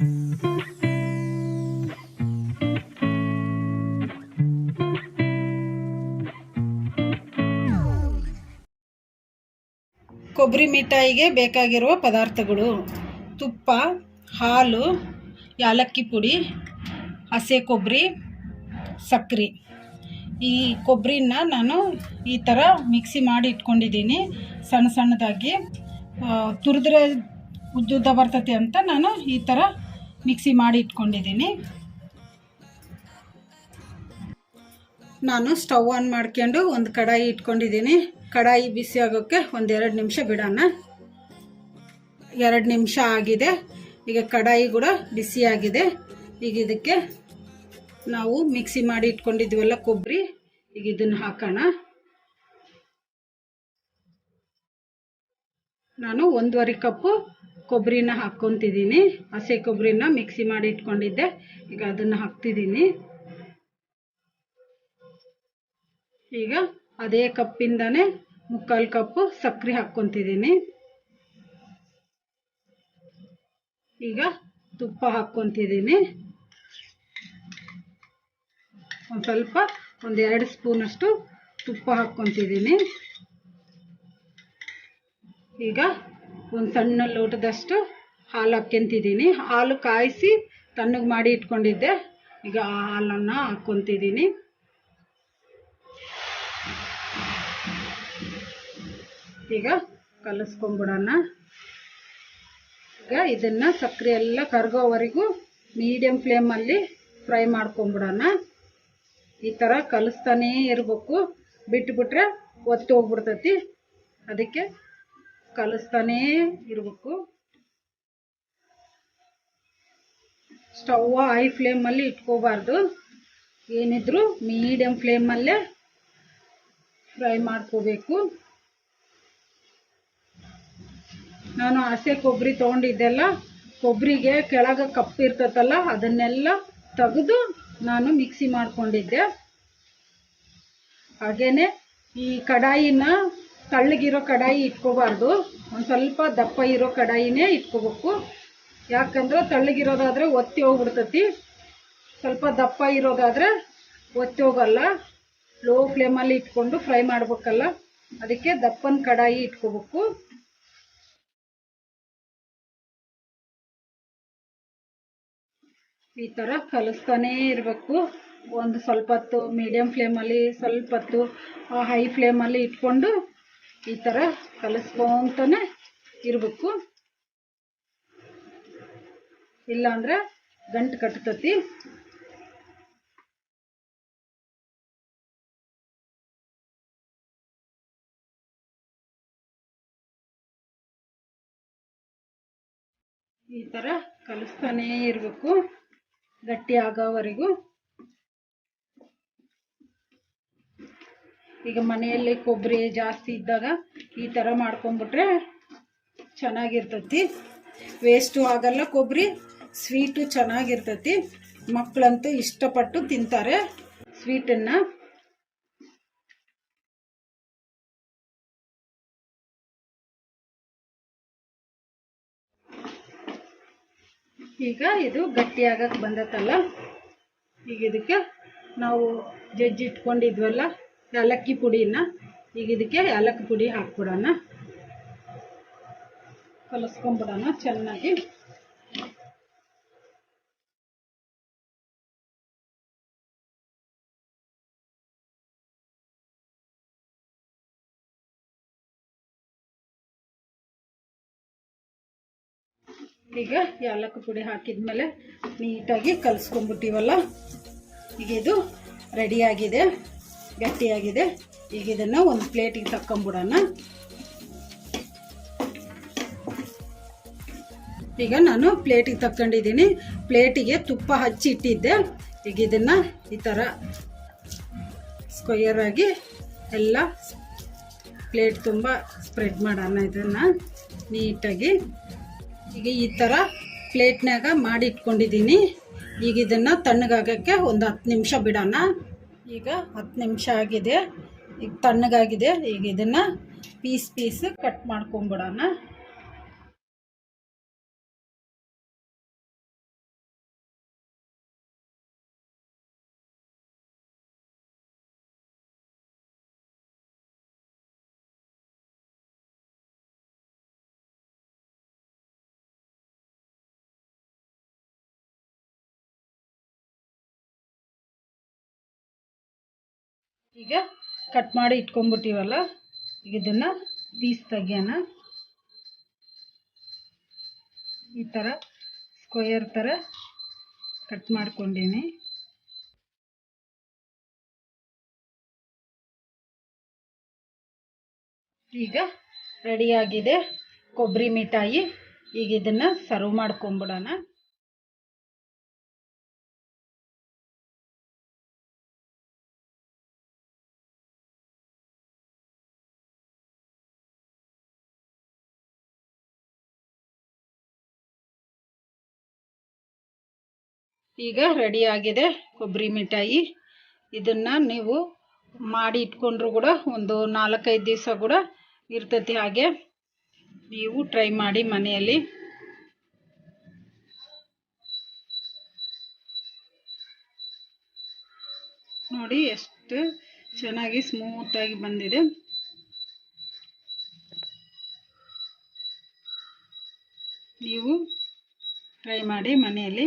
ಕೊಬ್ಬರಿ ಮಿಠಾಯಿಗೆ ಬೇಕಾಗಿರುವ ಪದಾರ್ಥಗಳು ತುಪ್ಪ, ಹಾಲು, ಯಾಲಕ್ಕಿ ಪುಡಿ, ಹಸೆ ಕೊಬ್ಬರಿ ಸಕ್ಕರೆ ಈ ಕೊಬ್ಬರಿನ ನಾನು ಈ ಥರ ಮಿಕ್ಸಿ ಮಾಡಿ ಇಟ್ಕೊಂಡಿದ್ದೀನಿ. ಸಣ್ಣ ಸಣ್ಣದಾಗಿ ತುರಿದ್ರೆ ಉದ್ದುದ್ದ ಬರ್ತೈತಿ ಅಂತ ನಾನು ಈ ಥರ ಮಿಕ್ಸಿ ಮಾಡಿ ಇಟ್ಕೊಂಡಿದ್ದೀನಿ. ನಾನು ಸ್ಟವ್ ಆನ್ ಮಾಡ್ಕೊಂಡು ಒಂದು ಕಡಾಯಿ ಇಟ್ಕೊಂಡಿದ್ದೀನಿ. ಕಡಾಯಿ ಬಿಸಿ ಆಗೋಕ್ಕೆ ಒಂದೆರಡು ನಿಮಿಷ ಬಿಡೋಣ. ಎರಡು ನಿಮಿಷ ಆಗಿದೆ. ಈಗ ಕಡಾಯಿ ಕೂಡ ಬಿಸಿಯಾಗಿದೆ ಈಗ ಇದಕ್ಕೆ ನಾವು ಮಿಕ್ಸಿ ಮಾಡಿ ಇಟ್ಕೊಂಡಿದ್ವಲ್ಲ ಕೊಬ್ಬರಿ. ಈಗ ಇದನ್ನು ಹಾಕೋಣ. ನಾನು ಒಂದೂವರೆ ಕಪ್ಪು ಕೊಬ್ಬರಿನ ಹಾಕ್ಕೊತಿದ್ದೀನಿ. ಹಸಿ ಕೊಬ್ಬರಿನ ಮಿಕ್ಸಿ ಮಾಡಿ ಇಟ್ಕೊಂಡಿದ್ದೆ. ಈಗ ಅದನ್ನು ಹಾಕ್ತಿದ್ದೀನಿ. ಈಗ ಅದೇ ಕಪ್ಪಿಂದನೇ ಮುಕ್ಕಾಲು ಕಪ್ಪು ಸಕ್ಕರೆ ಹಾಕ್ಕೊತಿದ್ದೀನಿ. ಈಗ ತುಪ್ಪ ಹಾಕ್ಕೊತಿದ್ದೀನಿ. ಒಂದು ಸ್ವಲ್ಪ, ಒಂದು ಎರಡು ಸ್ಪೂನಷ್ಟು ತುಪ್ಪ ಹಾಕ್ಕೊತಿದ್ದೀನಿ. ಈಗ ಒಂದು ಸಣ್ಣ ಲೋಟದಷ್ಟು ಹಾಲು ಹಾಕ್ಕೊಂತಿದ್ದೀನಿ ಹಾಲು ಕಾಯಿಸಿ ತಣ್ಣಗೆ ಮಾಡಿ ಇಟ್ಕೊಂಡಿದ್ದೆ. ಈಗ ಆ ಹಾಲನ್ನು ಹಾಕ್ಕೊತಿದ್ದೀನಿ. ಈಗ ಕಲಸ್ಕೊಂಬಿಡೋಣ ಈಗ ಇದನ್ನು ಸಕ್ಕರೆ ಎಲ್ಲ ಕರಗೋವರೆಗೂ ಮೀಡಿಯಮ್ ಫ್ಲೇಮಲ್ಲಿ ಫ್ರೈ ಮಾಡ್ಕೊಂಬಿಡೋಣ ಈ ಥರ ಕಲಿಸ್ತಾನೇ ಇರಬೇಕು. ಬಿಟ್ಬಿಟ್ರೆ ಒತ್ತೋಗ್ಬಿಡ್ತೈತಿ. ಅದಕ್ಕೆ ಕಲಿಸ್ತಾನೇ ಇರಬೇಕು. ಸ್ಟವ್ ಹೈ ಫ್ಲೇಮಲ್ಲಿ ಇಟ್ಕೋಬಾರ್ದು. ಏನಿದ್ರು ಮೀಡಿಯಮ್ ಫ್ಲೇಮಲ್ಲೇ ಫ್ರೈ ಮಾಡ್ಕೋಬೇಕು. ನಾನು ಹಸೆ ಕೊಬ್ಬರಿ ತೊಗೊಂಡಿದ್ದೆಲ್ಲ. ಕೊಬ್ಬರಿಗೆ ಕೆಳಗೆ ಕಪ್ಪು ಇರ್ತೈತಲ್ಲ, ಅದನ್ನೆಲ್ಲ ತೆಗೆದು ನಾನು ಮಿಕ್ಸಿ ಮಾಡ್ಕೊಂಡಿದ್ದೆ. ಹಾಗೇನೆ ಈ ಕಡಾಯಿನ ತಳ್ಳಗಿರೋ ಕಡಾಯಿ ಇಟ್ಕೋಬಾರ್ದು. ಒಂದು ಸ್ವಲ್ಪ ದಪ್ಪ ಇರೋ ಕಡಾಯಿನೇ ಇಟ್ಕೋಬೇಕು. ಯಾಕಂದ್ರೆ ತಳ್ಳಗಿರೋದಾದರೆ ಒತ್ತಿ ಹೋಗ್ಬಿಡ್ತತಿ. ಸ್ವಲ್ಪ ದಪ್ಪ ಇರೋದಾದ್ರೆ ಒತ್ತಿ ಹೋಗಲ್ಲ. ಲೋ ಫ್ಲೇಮಲ್ಲಿ ಇಟ್ಕೊಂಡು ಫ್ರೈ ಮಾಡ್ಬೇಕಲ್ಲ. ಅದಕ್ಕೆ ದಪ್ಪನ ಕಡಾಯಿ ಇಟ್ಕೋಬೇಕು. ಈ ಥರ ಕಲಿಸ್ತಾನೇ ಇರಬೇಕು. ಒಂದು ಸ್ವಲ್ಪ ಹೊತ್ತು ಮೀಡಿಯಮ್ ಫ್ಲೇಮಲ್ಲಿ ಸ್ವಲ್ಪ ಹೊತ್ತು ಹೈ ಫ್ಲೇಮಲ್ಲಿ ಇಟ್ಕೊಂಡು ಈ ಥರ ಕಲಿಸ್ಕೊಂತಾನೆ ಇರಬೇಕು. ಇಲ್ಲಾಂದ್ರೆ ಗಂಟು ಕಟ್ತತಿ. ಈ ಥರ ಕಲಿಸ್ತಾನೇ ಇರಬೇಕು ಗಟ್ಟಿ ಆಗೋವರೆಗೂ. ಈಗ ಮನೆಯಲ್ಲಿ ಕೊಬ್ಬರಿ ಜಾಸ್ತಿ ಇದ್ದಾಗ ಈ ಥರ ಮಾಡ್ಕೊಂಬಿಟ್ರೆ ಚೆನ್ನಾಗಿರ್ತತಿ. ವೇಸ್ಟು ಆಗಲ್ಲ ಕೊಬ್ಬರಿ ಸ್ವೀಟು ಚೆನ್ನಾಗಿರ್ತತಿ. ಮಕ್ಕಳಂತೂ ಇಷ್ಟಪಟ್ಟು ತಿಂತಾರೆ. ಸ್ವೀಟನ್ನು ಈಗ ಇದು ಗಟ್ಟಿಯಾಗಕ್ಕೆ ಬಂದತ್ತಲ್ಲ? ಈಗ ಇದಕ್ಕೆ ನಾವು ಜಜ್ಜಿ ಇಟ್ಕೊಂಡಿದ್ವಲ್ಲ? ಏಲಕ್ಕಿ ಪುಡಿನ, ಈಗ ಇದಕ್ಕೆ ಏಲಕ್ಕಿ ಪುಡಿ ಹಾಕ್ಬಿಡೋಣ. ಕಲಸ್ಕೊಂಬಿಡೋಣ ಚೆನ್ನಾಗಿ. ಈಗ ಏಲಕ್ಕಿ ಪುಡಿ ಹಾಕಿದ್ಮೇಲೆ ನೀಟಾಗಿ ಕಲಿಸ್ಕೊಂಬಿಟ್ಟಿವಲ್ಲ, ಈಗ ಇದು ರೆಡಿಯಾಗಿದೆ ಗಟ್ಟಿಯಾಗಿದೆ. ಈಗ ಇದನ್ನು ಒಂದು ಪ್ಲೇಟಿಗೆ ತಕ್ಕೊಂಬಿಡೋಣ. ಈಗ ನಾನು ಪ್ಲೇಟಿಗೆ ತಕ್ಕೊಂಡಿದ್ದೀನಿ. ಪ್ಲೇಟಿಗೆ ತುಪ್ಪ ಹಚ್ಚಿ ಇಟ್ಟಿದ್ದೆ. ಈಗ ಇದನ್ನು ಈ ಥರ ಸ್ಕ್ವಯರ್ ಆಗಿ ಎಲ್ಲ ಪ್ಲೇಟ್ ತುಂಬ ಸ್ಪ್ರೆಡ್ ಮಾಡೋಣ ಇದನ್ನು ನೀಟಾಗಿ. ಈಗ ಈ ಥರ ಪ್ಲೇಟ್ನಾಗ ಮಾಡಿ ಇಟ್ಕೊಂಡಿದ್ದೀನಿ. ಈಗ ಇದನ್ನು ತಣ್ಣಗಾಗಕ್ಕೆ ಒಂದು ಹತ್ತು ನಿಮಿಷ ಬಿಡೋಣ. ಈಗ ಹತ್ತು ನಿಮಿಷ ಆಗಿದೆ. ಈಗ ತಣ್ಣಗಾಗಿದೆ. ಈಗ ಇದನ್ನು ಪೀಸ್ ಪೀಸ್ ಕಟ್ ಮಾಡ್ಕೊಂಬಿಡೋಣ. ಈಗ ಕಟ್ ಮಾಡಿ ಇಟ್ಕೊಂಡ್ಬಿಟ್ಟಿವಲ್ಲ, ಈಗ ಇದನ್ನು ಪೀಸ್ ತೆಗಿಯೋಣ. ಈ ಥರ ಸ್ಕ್ವಯರ್ ಥರ ಕಟ್ ಮಾಡ್ಕೊಂಡೀನಿ. ಈಗ ರೆಡಿಯಾಗಿದೆ ಕೊಬ್ಬರಿ ಮಿಠಾಯಿ. ಈಗ ಇದನ್ನು ಸರ್ವ್ ಮಾಡ್ಕೊಂಬಿಡೋಣ ಈಗ ರೆಡಿಯಾಗಿದೆ ಕೊಬ್ಬರಿ ಮಿಠಾಯಿ. ಇದನ್ನು ನೀವು ಮಾಡಿ ಇಟ್ಕೊಂಡ್ರು ಕೂಡ ಒಂದು ನಾಲ್ಕೈದು ದಿವಸ ಕೂಡ ಇರ್ತೈತಿ ಹಾಗೆ. ನೀವು ಟ್ರೈ ಮಾಡಿ ಮನೆಯಲ್ಲಿ. ನೋಡಿ ಎಷ್ಟು ಚೆನ್ನಾಗಿ ಸ್ಮೂತಾಗಿ ಬಂದಿದೆ. ನೀವು ಟ್ರೈ ಮಾಡಿ ಮನೆಯಲ್ಲಿ.